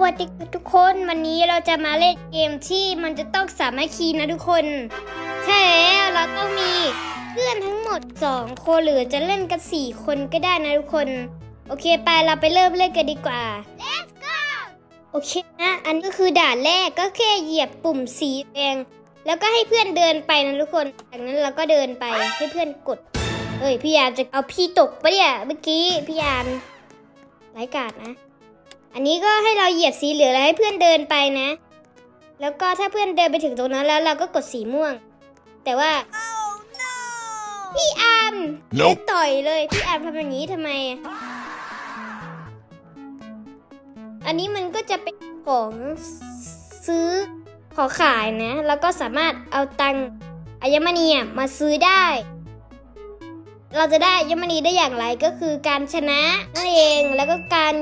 วัสดีค่ะทุกคนวันนี้เราจะมาเล่นเกมที่มันจะต้องสามัคคีนะทุกคนใช่แล้วเราต้องมีเพื่อนทั้งหมด 2 คนหรือจะเล่นกัน 4 คนก็ได้นะทุกคน โอเคไปเราไปเริ่มเล่นกันดีกว่า Let's go โอเคนะ อันนี้ก็คือด่านแรกก็แค่เหยียบปุ่มสีแดงแล้วก็ให้เพื่อนเดินไปนะทุกคนจากนั้นเราก็เดินไปให้เพื่อนกด เอ้ยพี่ยามจะเอาพี่ตกปะเนี่ยเมื่อกี้พี่ยามไร้กาดนะ อันนี้ก็ให้เราเหยียบสีเหลืองแล้วให้เพื่อนเดินไปนะ แล้วก็ถ้าเพื่อนเดินไปถึงตรงนั้นแล้วเราก็กดสีม่วง แต่ว่าพี่อาม Nope ไม่ต่อยเลย พี่อามทำอย่างนี้ทำไมอะอันนี้มันก็จะเป็นของซื้อของขายนะ แล้วก็สามารถเอาตังค์อัญมณีอะมาซื้อได้ เราจะได้อัญมณีได้อย่างไรก็คือการชนะนั่นเอง แล้วก็การ